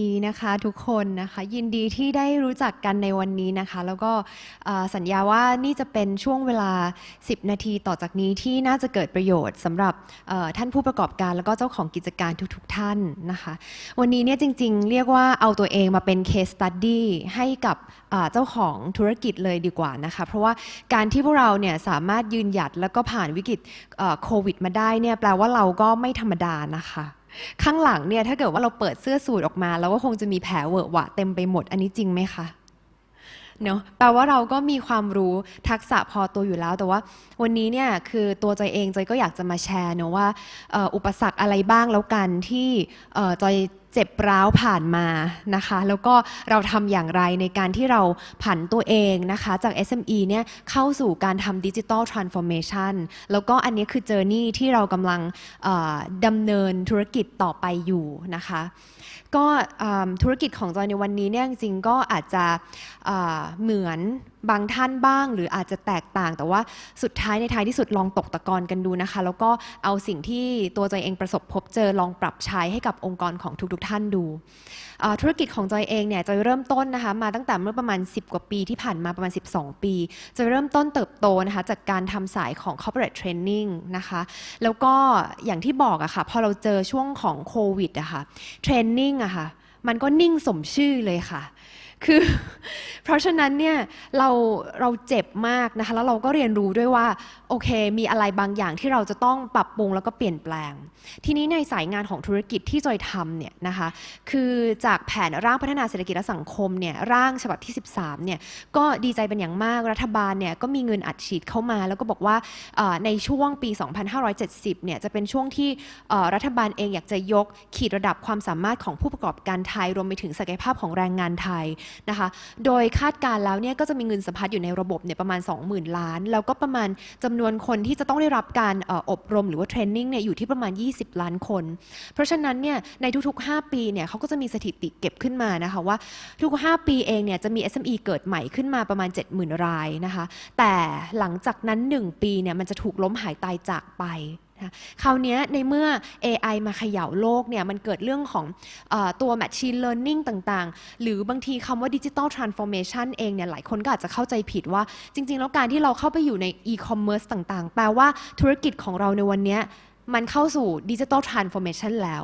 ดีนะคะทุกคนนะคะยินดีที่ได้รู้จักกันในวันนี้นะคะ แล้วก็สัญญาว่านี่จะเป็นช่วงเวลา 10 นาทีต่อจากนี้ที่น่าจะเกิดประโยชน์สำหรับท่านผู้ประกอบการแล้วก็เจ้าของกิจการทุกๆท่านนะคะ วันนี้เนี่ยจริงๆ เรียกว่าเอาตัวเองมาเป็น case study ให้กับเจ้าของธุรกิจเลยดีกว่านะคะ เพราะว่าการที่พวกเราเนี่ยสามารถยืนหยัดแล้วก็ผ่านวิกฤตโควิดมาได้เนี่ยแปลว่าเราก็ไม่ธรรมดานะคะ ข้างหลังเนี่ยถ้าเกิดว่าเราเปิดเสื้อสูทออกมาเราก็คงจะมีแผลเวอะหวะเต็มไปหมดอันนี้จริงไหมคะเนาะแปลว่าเราก็มีความรู้ทักษะพอตัวอยู่แล้ว แต่ว่าวันนี้เนี่ยคือตัวจอยเองจอยก็อยากจะมาแชร์เนาะว่าอุปสรรคอะไรบ้างแล้วกันที่จอยเจ็บร้าวผ่านมานะคะ แล้วก็เราทำอย่างไรในการที่เราผันตัวเองนะคะ จาก SME เนี่ยเข้าสู่การทำดิจิ t a ลทรานส์ฟอร์เมชันแล้วก็อันนี้คือเจอร์นี่ที่เรากำลังดำเนินธุรกิจต่อไปอยู่นะคะ ก็ธุรกิจของจอยในวันนี้เนี่ยจริงๆก็อาจจะเหมือนบางท่านบ้างหรืออาจจะแตกต่าง แต่ว่าสุดท้ายในท้ายที่สุดลองตกตะกอนกันดูนะคะ แล้วก็เอาสิ่งที่ตัวจอยเองประสบพบเจอลองปรับใช้ให้กับองค์กรของทุกๆ ท่านดู ธุรกิจของจอยเองเนี่ยจอยเริ่มต้นนะคะมาตั้งแต่เมื่อประมาณ 10 กว่าปีที่ผ่านมาประมาณ 12 ปีจอยเริ่มต้นเติบโตนะคะจากการทำสายของ corporate training นะคะแล้วก็อย่างที่บอกอะค่ะพอเราเจอช่วงของโควิดอะค่ะเทรนนิ่งอะค่ะมันก็นิ่งสมชื่อเลยค่ะ คือ เพราะฉะนั้นเนี่ยเราเราเจ็บมากนะคะแล้วเราก็เรียนรู้ด้วยว่าโอเค มีอะไรบางอย่างที่เราจะต้องปรับปรุงแล้วก็เปลี่ยนแปลง ทีนี้ในสายงานของธุรกิจที่จอยทำเนี่ยนะคะคือจากแผนร่างพัฒนาเศรษฐกิจและสังคมเนี่ยร่างฉบับที่ 13เนี่ยก็ดีใจเป็นอย่างมากรัฐบาลเนี่ยก็มีเงินอัดฉีดเข้ามา แล้วก็บอกว่าในช่วงปี 2570เนี่ยจะเป็นช่วงที่รัฐบาลเองอยากจะยกขีดระดับความสามารถของผู้ประกอบการไทยรวมไปถึงศักยภาพของแรงงานไทยนะคะ โดยคาดการ์แล้วเนี่ยก็จะมีเงินสะพัดอยู่ในระบบเนี่ยประมาณ 20,000 ล้าน แล้วก็ประมาณจำนวนคนที่จะต้องได้รับการอออบรมหรือว่าเทรนนิ่งเนี่ยอยู่ที่ประมาณ 20 ล้านคน เพราะฉะนั้นเนี่ยในทุกๆ 5 ปีเนี่ยเขาก็จะมีสถิติเก็บขึ้นมานะคะว่าทุก 5 ปีเองเนี่ยจะมี SME เกิดใหม่ขึ้นมาประมาณ 70,000 รายนะคะ แต่หลังจากนั้น 1 ปีเนี่ยมันจะถูกล้มหายตายจากไป นะคราวนี้ในเมื่อ AI มาเขย่าโลกเนี่ยมันเกิดเรื่องของอตัว Machine Learning ต่างๆ หรือบางทีคำว่า Digital Transformation เองเนี่ยหลายคนก็อาจจะเข้าใจผิดว่า จริง ๆ แล้วการที่เราเข้าไปอยู่ใน e-commerce ต่างๆ แปลว่าธุรกิจของเราในวันนี้มันเข้าสู่ดิจิ t a ลทรานส์ฟอร์เมชันแล้ว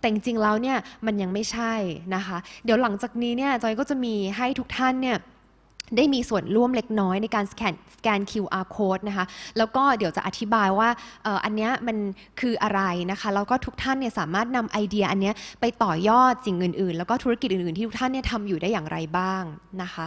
แต่จริงๆแล้วเนี่ยมันยังไม่ใช่นะคะ เดี๋ยวหลังจากนี้เนี่ยจอยก็จะมีให้ทุกท่านเนี่ย ได้มีส่วนร่วมเล็กน้อยในการสแกนสแกน QR code นะคะ แล้วก็เดี๋ยวจะอธิบายว่าอันนี้มันคืออะไรนะคะ แล้วก็ทุกท่านเนี่ยสามารถนำไอเดียอันนี้ไปต่อยอดสิ่งอื่นๆ แล้วก็ธุรกิจอื่นๆ ที่ทุกท่านเนี่ยทำอยู่ได้อย่างไรบ้างนะคะ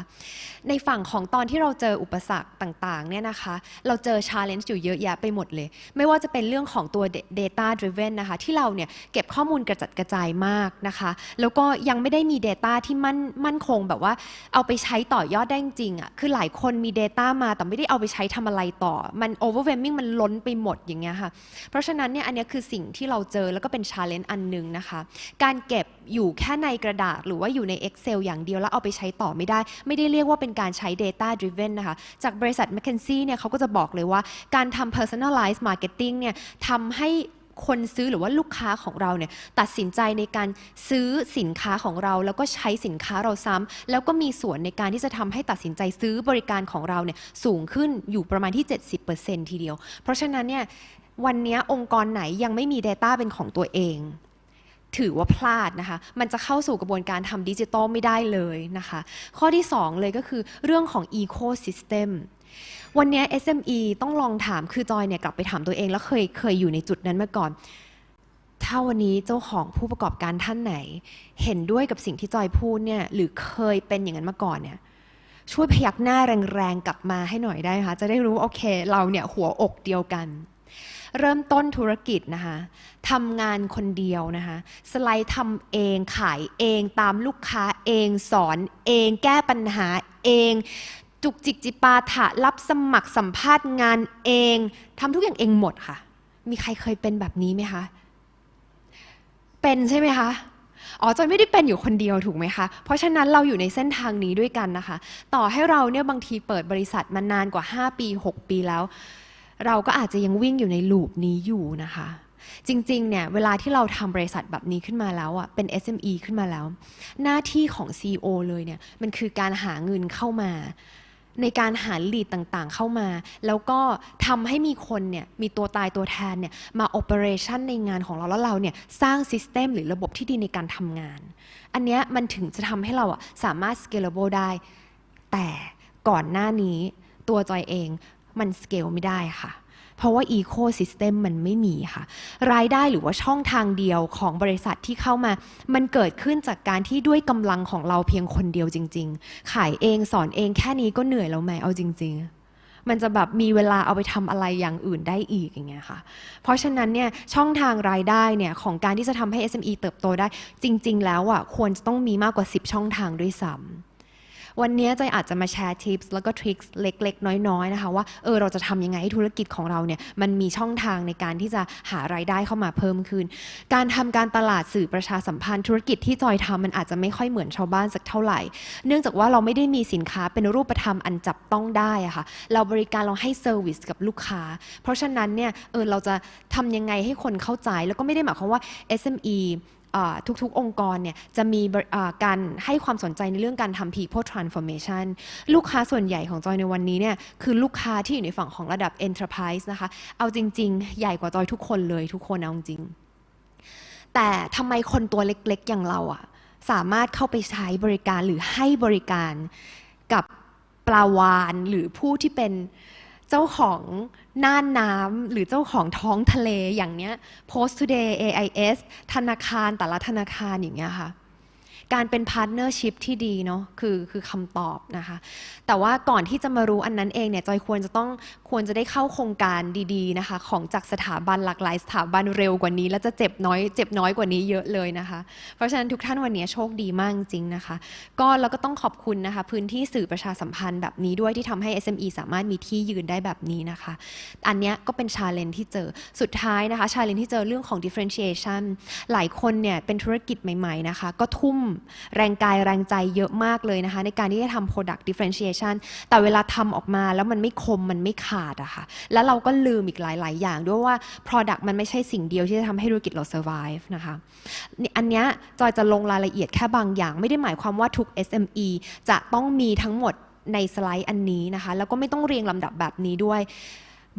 ในฝั่งของตอนที่เราเจออุปสรรคต่างๆเนี่ยนะคะ เราเจอ challenge อยู่เยอะแยะไปหมดเลย ไม่ว่าจะเป็นเรื่องของตัว data driven นะคะ ที่เราเนี่ยเก็บข้อมูลกระจัดกระจายมากนะคะ แล้วก็ยังไม่ได้มี Data ที่มั่นมั่นคงแบบว่าเอาไปใช้ต่อยอดได้ริงๆอะคือหลายคนมี Data มาแต่ไม่ได้เอาไปใช้ทำอะไรต่อ มัน overwhelming มันล้นไปหมดอย่างเงี้ยค่ะ เพราะฉะนั้นเนี่ยอันเนี้ยคือสิ่งที่เราเจอแล้วก็เป็น challenge อันหนึงนะคะ การเก็บอยู่แค่ในกระดาษ หรือว่าอยู่ใน Excel อย่างเดียวแล้วเอาไปใช้ต่อไม่ได้ ไม่ได้เรียกว่าเป็นการใช้ data driven นะคะ จากบริษัท McKinsey เนี่ยเขาก็จะบอกเลยว่าการทำ personalized marketing เนี่ยทำให้ คนซื้อหรือว่าลูกค้าของเราเนี่ยตัดสินใจในการซื้อสินค้าของเรา แล้วก็ใช้สินค้าเราซ้ำแล้วก็มีส่วนในการที่จะทำให้ตัดสินใจซื้อบริการของเราเนี่ยสูงขึ้นอยู่ประมาณที่ 70%ทีเดียว เพราะฉะนั้นเนี่ยวันนี้องค์กรไหนยังไม่มี Data เป็นของตัวเองถือว่าพลาดนะคะ มันจะเข้าสู่กระบวนการทำดิจิทัลไม่ได้เลยนะคะ ข้อที่ 2 เลยก็คือเรื่องของ Ecosystem วันนี้ SME ต้องลองถามคือจอยเนี่ยกลับไปถามตัวเอง แล้วเคยเคยอยู่ในจุดนั้นมาก่อน ถ้าวันนี้เจ้าของผู้ประกอบการท่านไหน เห็นด้วยกับสิ่งที่จอยพูดเนี่ยหรือเคยเป็นอย่างนั้นมาก่อนเนี่ยช่วยพยักหน้าแรงๆกลับมาให้หน่อยได้คะจะได้รู้โอเค เราเนี่ยหัวอกเดียวกัน เริ่มต้นธุรกิจนะคะทำงานคนเดียวนะคะสไลด์ทำเองขายเองตามลูกค้าเองสอนเองแก้ปัญหาเอง จุกจิกจิปาถะรับสมัครสัมภาษณ์งานเองทำทุกอย่างเองหมดค่ะ มีใครเคยเป็นแบบนี้ไหมคะ เป็นใช่ไหมคะอ๋อจอยไม่ได้เป็นอยู่คนเดียวถูกไหมคะ เพราะฉะนั้นเราอยู่ในเส้นทางนี้ด้วยกันนะคะ ต่อให้เราเนี่ยบางทีเปิดบริษัทมานานกว่า 5 ปี 6 ปีแล้ว เราก็อาจจะยังวิ่งอยู่ในลูปนี้อยู่นะคะ จริงๆเนี่ยเวลาที่เราทำบริษัทแบบนี้ขึ้นมาแล้วอะเป็น SME ขึ้นมาแล้ว หน้าที่ของ CEO เลยเนี่ยมันคือการหาเงินเข้ามา ในการหาลีดต่างๆ เข้ามา แล้วก็ทำให้มีคนเนี่ยมีตัวตายตัวแทนเนี่ยมาโอเปอเรชันในงานของเราแล้วเราเนี่ยสร้างซิสเต็มหรือระบบที่ดีในการทำงาน อันเนี้ยมันถึงจะทำให้เราอะสามารถ scalable ได้ แต่ก่อนหน้านี้ตัวจอยเองมัน scale ไม่ได้ค่ะ เพราะว่า ecosystem มันไม่มีค่ะ รายได้หรือว่าช่องทางเดียวของบริษัทที่เข้ามา มันเกิดขึ้นจากการที่ด้วยกำลังของเราเพียงคนเดียวจริง ๆ ขายเองสอนเองแค่นี้ก็เหนื่อยแล้วไหมเอาจริง ๆมันจะแบบมีเวลาเอาไปทำอะไรอย่างอื่นได้อีกอย่างเงี้ยค่ะ เพราะฉะนั้นเนี่ยช่องทางรายได้เนี่ยของการที่จะทำให้ SME เติบโตได้ จริง ๆ แล้วอะควรจะต้องมีมากกว่า 10 ช่องทางด้วยซ้ำ วันนี้จอยอาจจะมาแชร์ทิปส์แล้วก็ทริคเล็ก ๆ น้อยๆนะคะว่าเออเราจะทำยังไงให้ธุรกิจของเราเนี่ยมันมีช่องทางในการที่จะหารายได้เข้ามาเพิ่มขึ้น การทำการตลาดสื่อประชาสัมพันธ์ธุรกิจที่จอยทำมันอาจจะไม่ค่อยเหมือนชาวบ้านสักเท่าไหร่ เนื่องจากว่าเราไม่ได้มีสินค้าเป็นรูปธรรมอันจับต้องได้อะค่ะเราบริการเราให้เซอร์วิสกับลูกค้า เพราะฉะนั้นเนี่ยเออเราจะทำยังไงให้คนเข้าใจแล้วก็ไม่ได้หมายความว่า SME ทุกๆ องค์กรเนี่ยจะมีการให้ความสนใจในเรื่องการทำ people transformation ลูกค้าส่วนใหญ่ของจอยในวันนี้เนี่ยคือลูกค้าที่อยู่ในฝั่งของระดับ enterprise นะคะ เอาจริง ๆ ใหญ่กว่าจอยทุกคนเลยทุกคนเอาจริง แต่ทำไมคนตัวเล็กๆ อย่างเราอะสามารถเข้าไปใช้บริการหรือให้บริการกับปลาวานหรือผู้ที่เป็น เจ้าของน่านน้ำหรือเจ้าของท้องทะเลอย่างเนี้ย Post Today AIS ธนาคารแต่ละธนาคารอย่างเงี้ยค่ะ การเป็นพาร์ทเนอร์ชิพที่ดีเนาะคือคือคำตอบนะคะ แต่ว่าก่อนที่จะมารู้อันนั้นเองเนี่ยจอยควรจะต้องควรจะได้เข้าโครงการดีๆนะคะ ของจากสถาบันหลากหลายสถาบันเร็วกว่านี้ และจะเจ็บน้อยเจ็บน้อยกว่านี้เยอะเลยนะคะ เพราะฉะนั้นทุกท่านวันนี้โชคดีมากจริงนะคะ ก็แล้วก็ต้องขอบคุณนะคะ พื้นที่สื่อประชาสัมพันธ์แบบนี้ด้วยที่ทำให้ SME สามารถมีที่ยืนได้แบบนี้นะคะ อันนี้ก็เป็นชาเลนที่เจอสุดท้ายนะคะชาเลนที่เจอเรื่องของ differentiation หลายคนเนี่ยเป็นธุรกิจใหม่ๆนะคะ ก็ทุ่มแรงกายแรงใจเยอะมากเลยนะคะ ในการที่จะทำ product differentiation แต่เวลาทำออกมาแล้วมันไม่คมมันไม่ขาดอะค่ะ แล้วเราก็ลืมอีกหลาย ๆ อย่างด้วยว่า product มันไม่ใช่สิ่งเดียวที่จะทำให้ธุรกิจเรา survive นะคะอันเนี้ยจอยจะลงรายละเอียดแค่บางอย่าง ไม่ได้หมายความว่าทุก SME จะต้องมีทั้งหมดในสไลด์อันนี้นะคะ แล้วก็ไม่ต้องเรียงลำดับแบบนี้ด้วย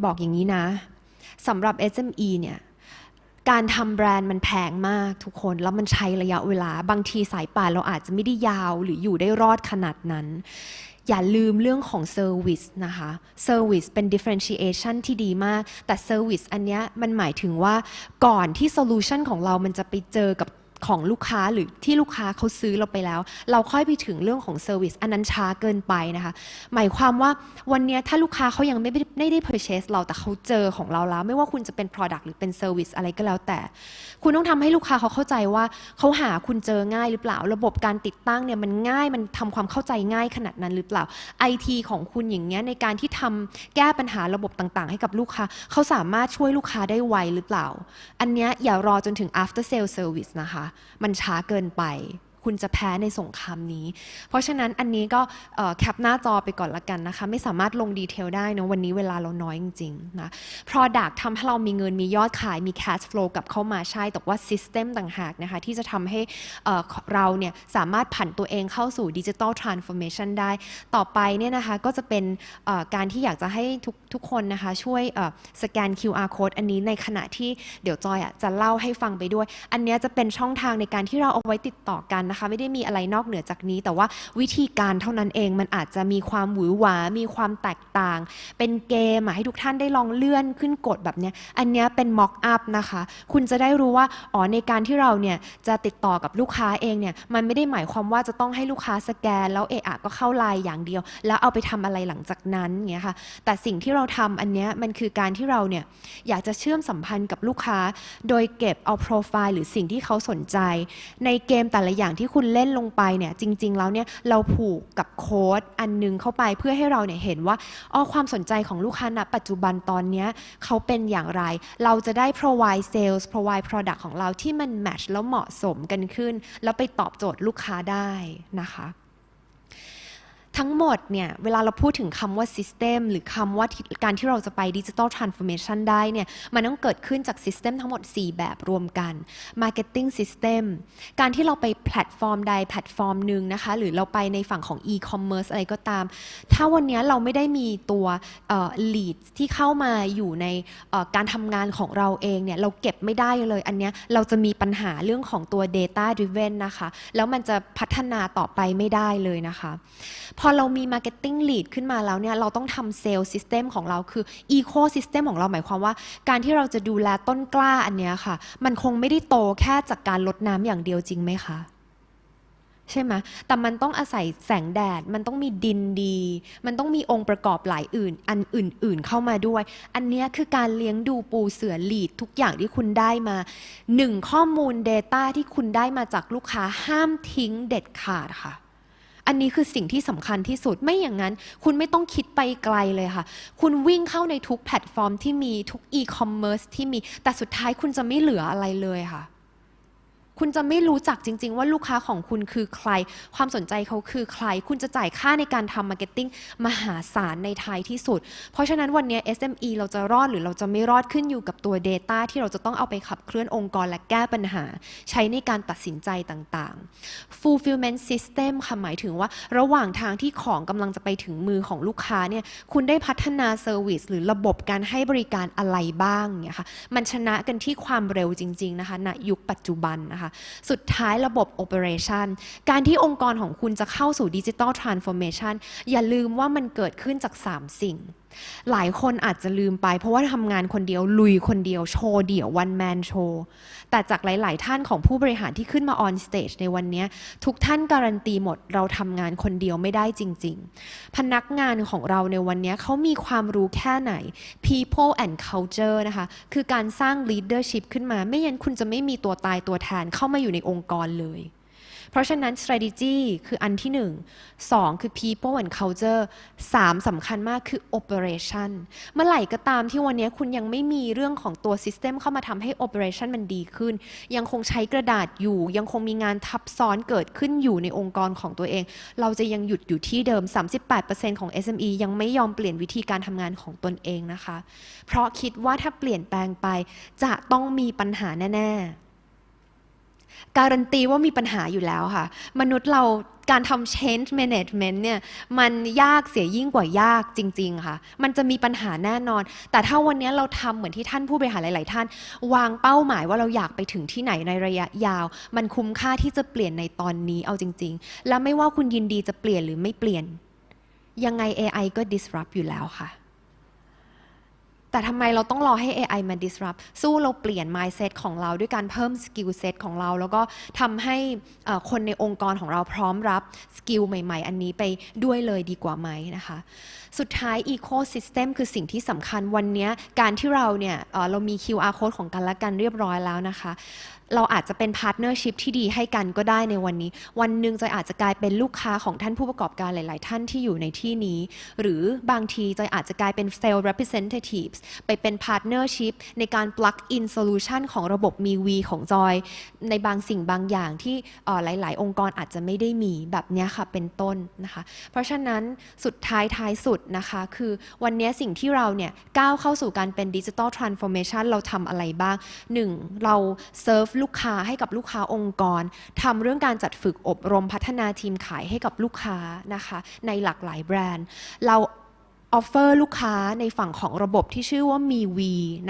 บอกอย่างนี้นะสำหรับ SME เนี่ย การทำแบรนด์มันแพงมากทุกคนแล้วมันใช้ระยะเวลา บางทีสายป่านเราอาจจะไม่ได้ยาวหรืออยู่ได้รอดขนาดนั้น อย่าลืมเรื่องของเซอร์วิสนะคะเซอร์วิสเป็น differentiation ที่ดีมาก แต่เซอร์วิสอันเนี้ยมันหมายถึงว่าก่อนที่โซลูชันของเรามันจะไปเจอกับ ของลูกค้าหรือที่ลูกค้าเขาซื้อเราไปแล้ว เราค่อยไปถึงเรื่องของเซอร์วิสอันนั้นช้าเกินไปนะคะ หมายความว่าวันนี้ถ้าลูกค้าเขายังไม่ได้ไม่ได้ purchase เราแต่เขาเจอของเราแล้ว ไม่ว่าคุณจะเป็น product หรือเป็น service อะไรก็แล้วแต่ คุณต้องทำให้ลูกค้าเขาเข้าใจว่าเขาหาคุณเจอง่ายหรือเปล่า ระบบการติดตั้งเนี่ยมันง่ายมันทำความเข้าใจง่ายขนาดนั้นหรือเปล่า IT ของคุณอย่างเงี้ยในการที่ทำแก้ปัญหาระบบต่างๆ ให้กับลูกค้าเขาสามารถช่วยลูกค้าได้ไวหรือเปล่า อันเนี้ยอย่ารอจนถึง after sale service นะคะมันช้าเกินไป คุณจะแพ้ในสงครามนี้ เพราะฉะนั้นอันนี้ก็แคปหน้าจอไปก่อนละกันนะคะ ไม่สามารถลงดีเทลได้นะวันนี้เวลาเราน้อยจริงๆนะ Product ทำให้เรามีเงินมียอดขายมี cash flow กลับเข้ามาใช่ แต่ว่า System ต่างหากนะคะ ที่จะทำให้เราเนี่ยสามารถผันตัวเองเข้าสู่ Digital Transformation ได้ ต่อไปเนี่ยนะคะก็จะเป็นการที่อยากจะให้ทุกทุกคนนะคะช่วยสแกน QR code อันนี้ในขณะที่เดี๋ยวจอยอะจะเล่าให้ฟังไปด้วย อันเนี้ยจะเป็นช่องทางในการที่เราเอาไว้ติดต่อกันนะคะ ไม่ได้มีอะไรนอกเหนือจากนี้ แต่ว่าวิธีการเท่านั้นเองมันอาจจะมีความหวือหวา มีความแตกต่าง เป็นเกมให้ทุกท่านได้ลองเลื่อนขึ้นกดแบบเนี้ยอันเนี้ยเป็น mock up นะคะ คุณจะได้รู้ว่าอ๋อในการที่เราเนี่ยจะติดต่อกับลูกค้าเองเนี่ยมันไม่ได้หมายความว่าจะต้องให้ลูกค้าสแกน แล้วเอะอะก็เข้าไลน์อย่างเดียว แล้วเอาไปทำอะไรหลังจากนั้นเงี้ยค่ะแต่สิ่งที่เราทำอันเนี้ยมันคือการที่เราเนี่ยอยากจะเชื่อมสัมพันธ์กับลูกค้า โดยเก็บเอาโปรไฟล์หรือสิ่งที่เขาสนใจ ในเกมแต่ละอย่างที่ที่คุณเล่นลงไปเนี่ยจริง ๆ แล้วเนี่ยเราผูกกับโค้ดอันหนึงเข้าไปเพื่อให้เราเนี่ยเห็นว่าอ๋อความสนใจของลูกค้าณปัจจุบันตอนเนี้ยเขาเป็นอย่างไร เราจะได้ provide sales provide product ของเราที่มัน match แล้วเหมาะสมกันขึ้น แล้วไปตอบโจทย์ลูกค้าได้นะคะ ทั้งหมดเนี่ย เวลาเราพูดถึงคำว่า system หรือคำว่าการที่เราจะไป digital transformation ได้เนี่ย มันต้องเกิดขึ้นจาก system ทั้งหมด 4 แบบรวมกัน marketing system การที่เราไปแพลตฟอร์มใดแพลตฟอร์มหนึ่งนะคะ หรือเราไปในฝั่งของ e-commerce อะไรก็ตาม ถ้าวันนี้เราไม่ได้มีตัว lead ที่เข้ามาอยู่ในการทำงานของเราเองเนี่ย เราเก็บไม่ได้เลย อันเนี้ยเราจะมีปัญหาเรื่องของตัว data driven นะคะ แล้วมันจะพัฒนาต่อไปไม่ได้เลยนะคะพอเรามี Marketing Lead ขึ้นมาแล้วเนี่ยเราต้องทำ Sales System ของเราคือ Ecosystem ของเราหมายความว่า การที่เราจะดูแลต้นกล้าอันเนี้ยค่ะ มันคงไม่ได้โตแค่จากการลดน้ำอย่างเดียวจริงไหมคะใช่ไหมแต่มันต้องอาศัยแสงแดด มันต้องมีดินดี มันต้องมีองค์ประกอบหลายอื่น อันอื่น ๆ เข้ามาด้วย อันเนี้ยคือการเลี้ยงดูปูเสือหลีดทุกอย่างที่คุณได้มาหนึ่งข้อมูล Data ที่คุณได้มาจากลูกค้าห้ามทิ้งเด็ดขาดค่ะ อันนี้คือสิ่งที่สำคัญที่สุดไม่อย่างนั้น คุณไม่ต้องคิดไปไกลเลยค่ะ คุณวิ่งเข้าในทุกแพลตฟอร์มที่มีทุกอีคอมเมิร์ซที่มีแต่สุดท้ายคุณจะไม่เหลืออะไรเลยค่ะ คุณจะไม่รู้จักจริง ๆ ว่าลูกค้าของคุณคือใคร ความสนใจเขาคือใคร คุณจะจ่ายค่าในการทำมาร์เก็ตติ้งมหาศาลในท้ายที่สุด เพราะฉะนั้นวันนี้ SME เราจะรอดหรือเราจะไม่รอดขึ้นอยู่กับตัว Data ที่เราจะต้องเอาไปขับเคลื่อนองค์กรและแก้ปัญหา ใช้ในการตัดสินใจต่างๆ fulfillment system ค่ะหมายถึงว่าระหว่างทางที่ของกำลังจะไปถึงมือของลูกค้าเนี่ยคุณได้พัฒนาเซอร์วิสหรือระบบการให้บริการอะไรบ้างเนี่ยค่ะมันชนะกันที่ความเร็วจริง ๆ นะคะณยุคปัจจุบันนะคะสุดท้ายระบบโอเปอเรชันการที่องค์กรของคุณจะเข้าสู่ดิจิตอลทรานส์ฟอร์เมชันอย่าลืมว่ามันเกิดขึ้นจาก 3 สิ่ง หลายคนอาจจะลืมไป เพราะว่าทำงานคนเดียวลุยคนเดียวโชว์เดี่ยว one man show แต่จากหลาย ๆ ท่านของผู้บริหารที่ขึ้นมา on stage ในวันนี้ทุกท่านการันตีหมดเราทำงานคนเดียวไม่ได้จริง ๆ พนักงานของเราในวันนี้เขามีความรู้แค่ไหน people and culture นะคะคือการสร้าง leadership ขึ้นมาไม่งั้นคุณจะไม่มีตัวตายตัวแทนเข้ามาอยู่ในองค์กรเลย เพราะฉะนั้น strategy คืออันที่หนึ่งสองคือ people and culture สามสำคัญมากคือ operation เมื่อไหร่ก็ตามที่วันนี้คุณยังไม่มีเรื่องของตัว system เข้ามาทำให้ operation มันดีขึ้น ยังคงใช้กระดาษอยู่ ยังคงมีงานทับซ้อนเกิดขึ้นอยู่ในองค์กรของตัวเอง เราจะยังหยุดอยู่ที่เดิม 38%ของ SME ยังไม่ยอมเปลี่ยนวิธีการทำงานของตนเองนะคะ เพราะคิดว่าถ้าเปลี่ยนแปลงไปจะต้องมีปัญหาแน่ ๆ การันตีว่ามีปัญหาอยู่แล้วค่ะ มนุษย์เราการทำ change management เนี่ยมันยากเสียยิ่งกว่ายากจริง ๆ ค่ะ มันจะมีปัญหาแน่นอน แต่ถ้าวันนี้เราทำเหมือนที่ท่านผู้บริหารหลาย ๆ ท่าน วางเป้าหมายว่าเราอยากไปถึงที่ไหนในระยะยาว มันคุ้มค่าที่จะเปลี่ยนในตอนนี้เอาจริง ๆ และไม่ว่าคุณยินดีจะเปลี่ยนหรือไม่เปลี่ยน ยังไง AI ก็ disrupt อยู่แล้วค่ะ แต่ทำไมเราต้องรอให้ AI มา disrupt สู้เราเปลี่ยน mindset ของเราด้วยการเพิ่ม skill set ของเรา แล้วก็ทำให้คนในองค์กรของเราพร้อมรับสกิลใหม่ ๆ อันนี้ไปด้วยเลยดีกว่าไหมนะคะ สุดท้าย ecosystem คือสิ่งที่สำคัญวันนี้การที่เราเนี่ยเอ่อเรามี QR code ของกันและกันเรียบร้อยแล้วนะคะ เราอาจจะเป็นพาร์ทเนอร์ชิพที่ดีให้กันก็ได้ในวันนี้ วันหนึ่งจอยอาจจะกลายเป็นลูกค้าของท่านผู้ประกอบการหลาย ๆ ท่านที่อยู่ในที่นี้ หรือบางทีจอยอาจจะกลายเป็น sales representatives ไปเป็นพาร์ทเนอร์ชิพในการ plug in solution ของระบบมี V ของจอย ในบางสิ่งบางอย่างที่หลาย ๆ องค์กรอาจจะไม่ได้มีแบบนี้ค่ะเป็นต้นนะคะ เพราะฉะนั้นสุดท้ายท้ายสุดนะคะ คือวันนี้สิ่งที่เราเนี่ยก้าวเข้าสู่การเป็นดิจิทัลทรานส์ฟอร์เมชันเราทำอะไรบ้าง 1. เราเซิร์ฟลูกค้าให้กับลูกค้าองค์กรทำเรื่องการจัดฝึกอบรมพัฒนาทีมขายให้กับลูกค้านะคะ ในหลากหลายแบรนด์ เรา ออฟเฟอร์ลูกค้าในฝั่งของระบบที่ชื่อว่ามี V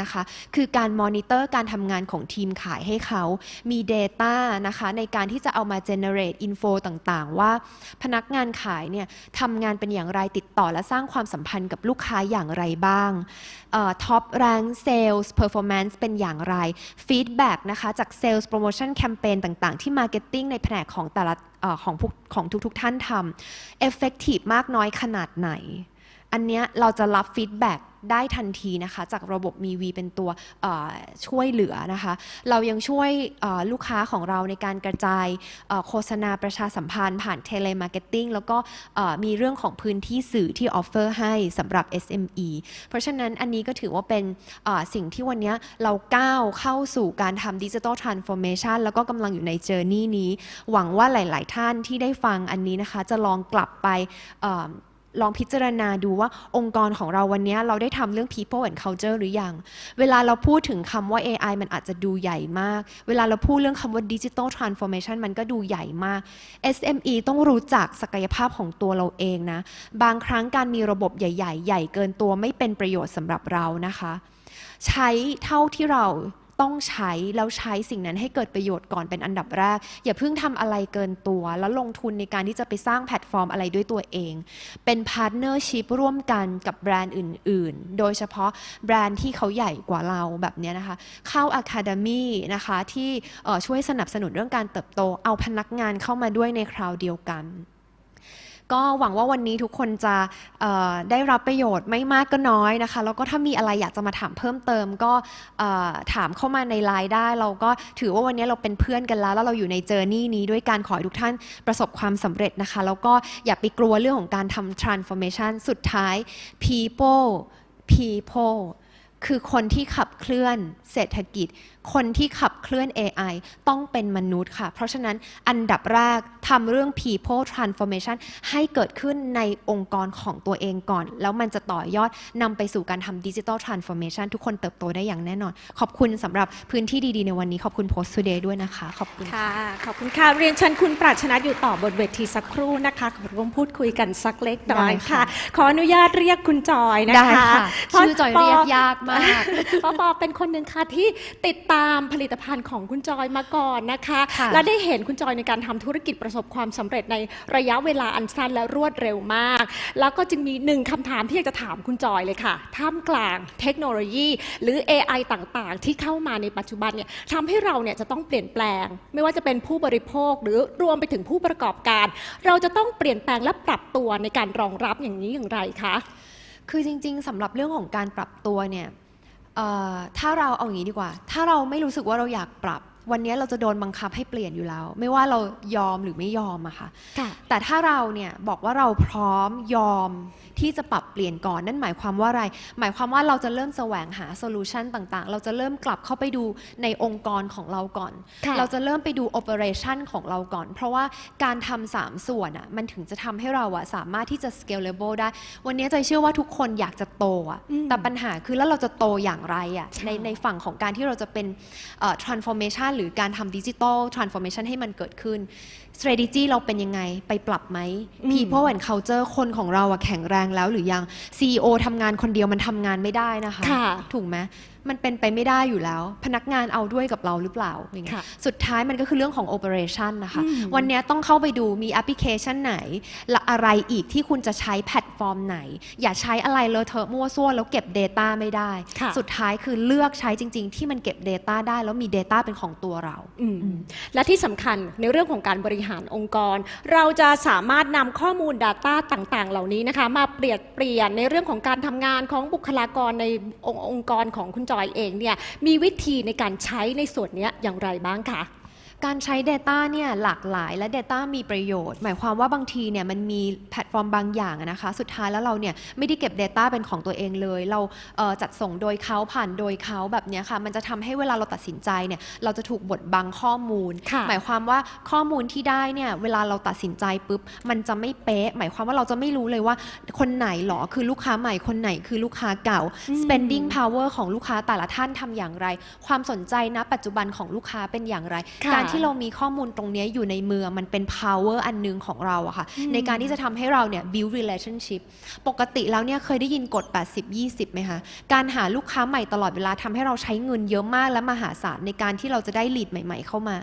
นะคะ คือการมอนิเตอร์การทำงานของทีมขายให้เขา มี Data นะคะในการที่จะเอามา generate info ต่างๆ ว่าพนักงานขายเนี่ยทำงานเป็นอย่างไรติดต่อและสร้างความสัมพันธ์กับลูกค้าอย่างไรบ้างท็อปแรงเซลส์เพอร์ฟอร์แมนซ์เป็นอย่างไรฟีดแบ็กนะคะจากเซลส์โปรโมชั่นแคมเปญต่างๆ ที่มาร์เก็ตติ้งในแผนกของแต่ละของพวกของทุกๆท่านทำเอฟเฟกตีฟมากน้อยขนาดไหน อันเนี้ยเราจะรับฟีดแบ็กได้ทันทีนะคะจากระบบมีวีเป็นตัวช่วยเหลือนะคะ เรายังช่วยลูกค้าของเราในการกระจายโฆษณาประชาสัมพันธ์ผ่านเทเลมาร์เก็ตติ้งแล้วก็มีเรื่องของพื้นที่สื่อที่ออฟเฟอร์ให้สำหรับ SME เพราะฉะนั้นอันนี้ก็ถือว่าเป็นสิ่งที่วันนี้เราก้าวเข้าสู่การทำดิจิทัลทรานส์ฟอร์เมชันแล้วก็กำลังอยู่ในเจอร์นี่นี้ หวังว่าหลาย ๆ ท่านที่ได้ฟังอันนี้นะคะ จะลองกลับไป ลองพิจารณาดูว่าองค์กรของเราวันนี้เราได้ทำเรื่อง people and culture หรือยัง เวลาเราพูดถึงคำว่า AI มันอาจจะดูใหญ่มาก เวลาเราพูดเรื่องคำว่า digital transformation มันก็ดูใหญ่มาก SME ต้องรู้จักศักยภาพของตัวเราเองนะ บางครั้งการมีระบบใหญ่ ๆ ใหญ่เกินตัวไม่เป็นประโยชน์สำหรับเรานะคะ ใช้เท่าที่เรา ต้องใช้แล้วใช้สิ่งนั้นให้เกิดประโยชน์ก่อนเป็นอันดับแรก อย่าเพิ่งทำอะไรเกินตัว แล้วลงทุนในการที่จะไปสร้างแพลตฟอร์มอะไรด้วยตัวเอง เป็นพาร์ทเนอร์ชิพร่วมกันกับแบรนด์อื่น ๆ โดยเฉพาะแบรนด์ที่เขาใหญ่กว่าเราแบบนี้นะคะ เข้า Academy นะคะที่ช่วยสนับสนุนเรื่องการเติบโต เอาพนักงานเข้ามาด้วยในคราวเดียวกัน ก็หวังว่าวันนี้ทุกคนจะได้รับประโยชน์ไม่มากก็น้อยนะคะ แล้วก็ถ้ามีอะไรอยากจะมาถามเพิ่มเติมก็ถามเข้ามาในไลน์ได้ เราก็ถือว่าวันนี้เราเป็นเพื่อนกันแล้ว แล้วเราอยู่ในเจอร์นี่นี้ด้วยการขอให้ทุกท่านประสบความสำเร็จนะคะ แล้วก็อย่าไปกลัวเรื่องของการทำ transformation สุดท้าย people people คือคนที่ขับเคลื่อนเศรษฐกิจคนที่ขับเคลื่อน AI ต้องเป็นมนุษย์ค่ะ เพราะฉะนั้นอันดับแรกทำเรื่อง people transformation ให้เกิดขึ้นในองค์กรของตัวเองก่อน แล้วมันจะต่อยอดนำไปสู่การทำ digital transformation ทุกคนเติบโตได้อย่างแน่นอน ขอบคุณสำหรับพื้นที่ดีๆ ในวันนี้ ขอบคุณ Post Today ด้วยนะคะ ขอบคุณค่ะ ขอบคุณค่ะ เรียนเชิญคุณปราชนะอยู่ต่อบนเวทีสักครู่นะคะขอร่วมพูดคุยกันสักเล็กน้อยได้ค่ะค่ะ ขออนุญาตเรียกคุณจอยนะได้คะค่ะชื่อจอยเรียกยากมากปอปอเป็นคนหนึ่งค่ะที่ติดตามผลิตภัณฑ์ของคุณจอยมาก่อนนะคะ ค่ะ และได้เห็นคุณจอยในการทำธุรกิจประสบความสำเร็จในระยะเวลาอันสั้นและรวดเร็วมาก แล้วก็จึงมีหนึ่งคำถามที่อยากจะถามคุณจอยเลยค่ะ ท่ามกลางเทคโนโลยี หรือ AI ต่างๆ ที่เข้ามาในปัจจุบันเนี่ยทำให้เราเนี่ยจะต้องเปลี่ยนแปลง ไม่ว่าจะเป็นผู้บริโภคหรือรวมไปถึงผู้ประกอบการ เราจะต้องเปลี่ยนแปลงและปรับตัวในการรองรับอย่างนี้อย่างไรคะ คือจริงๆสำหรับเรื่องของการปรับตัวเนี่ยเอ่อ ถ้าเราเอาอย่างนี้ดีกว่า ถ้าเราไม่รู้สึกว่าเราอยากปรับ วันนี้เราจะโดนบังคับให้เปลี่ยนอยู่แล้ว ไม่ว่าเรายอมหรือไม่ยอมอะค่ะค่ะแต่ถ้าเราเนี่ยบอกว่าเราพร้อมยอมที่จะปรับ เปลี่ยนก่อน นั่นหมายความว่าอะไร หมายความว่าเราจะเริ่มแสวงหาโซลูชันต่างๆ เราจะเริ่มกลับเข้าไปดูในองค์กรของเราก่อนค่ะเราจะเริ่มไปดูโอเปอเรชันของเราก่อน เพราะว่าการทำสามส่วนอะมันถึงจะทำให้เราอะสามารถที่จะ scalable ได้ วันนี้ใจเชื่อว่าทุกคนอยากจะโตอะอืมแต่ปัญหาคือแล้วเราจะโตอย่างไรอะใช่ในในฝั่งของการที่เราจะเป็นเอ่อ transformation หรือการทำ digital transformation ให้มันเกิดขึ้น strategy เราเป็นยังไงไปปรับไหมอืม people and culture คนของเราอะแข็งแรงแล้วหรือยัง CEO ทำงานคนเดียวมันทำงานไม่ได้นะคะ ค่ะ ถูกไหม มันเป็นไปไม่ได้อยู่แล้ว พนักงานเอาด้วยกับเราหรือเปล่าอย่างเงี้ยค่ะสุดท้ายมันก็คือเรื่องของ operation นะคะอืมวันเนี้ยต้องเข้าไปดูมีแอปพลิเคชันไหนและอะไรอีกที่คุณจะใช้แพลตฟอร์มไหน อย่าใช้อะไรเลอะเทอะมั่วซั่วแล้วเก็บ Data ไม่ได้ค่ะสุดท้ายคือเลือกใช้จริง ๆ ที่มันเก็บ Data ได้แล้วมี Data เป็นของตัวเราอืมและที่สำคัญในเรื่องของการบริหารองค์กร เราจะสามารถนำข้อมูล Data ต่างๆ เหล่านี้นะคะ มาเปลี่ยนเปลี่ยนในเรื่องของการทำงานของบุคลากรในองค์องค์กรของคุณจอยเองเนี่ยมีวิธีในการใช้ในส่วนนี้อย่างไรบ้างคะ การใช้ Data เนี่ยหลากหลายและ Data มีประโยชน์ หมายความว่าบางทีเนี่ยมันมีแพลตฟอร์มบางอย่างอะนะคะ สุดท้ายแล้วเราเนี่ยไม่ได้เก็บ Data เป็นของตัวเองเลย เราเอ่อจัดส่งโดยเขาผ่านโดยเขาแบบเนี้ยค่ะ มันจะทำให้เวลาเราตัดสินใจเนี่ยเราจะถูกบดบังข้อมูลค่ะหมายความว่าข้อมูลที่ได้เนี่ยเวลาเราตัดสินใจปุ๊บมันจะไม่เป๊ะ หมายความว่าเราจะไม่รู้เลยว่าคนไหนหรอคือลูกค้าใหม่คนไหนคือลูกค้าเก่าอืม spending power ของลูกค้าแต่ละท่านทำอย่างไร ความสนใจณปัจจุบันของลูกค้าเป็นอย่างไรค่ะการที่เรามีข้อมูลตรงเนี้ยอยู่ในมือมันเป็น power อันหนึงของเราอะค่ะอืมในการที่จะทำให้เราเนี่ย build relationship ปกติแล้วเนี่ยเคยได้ยินกฎ 80-20ไหมคะ การหาลูกค้าใหม่ตลอดเวลาทำให้เราใช้เงินเยอะมากและมหาศาลในการที่เราจะได้ lead ใหม่ ๆ เข้ามา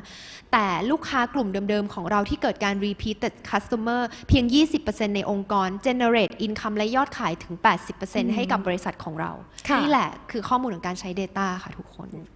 แต่ลูกค้ากลุ่มเดิมๆ ของเราที่เกิดการ repeated customer เพียง 20%ในองค์กร generate income และยอดขายถึง 80%ให้กับบริษัทของเราค่ะนี่แหละคือข้อมูลของการใช้ data ค่ะทุกคน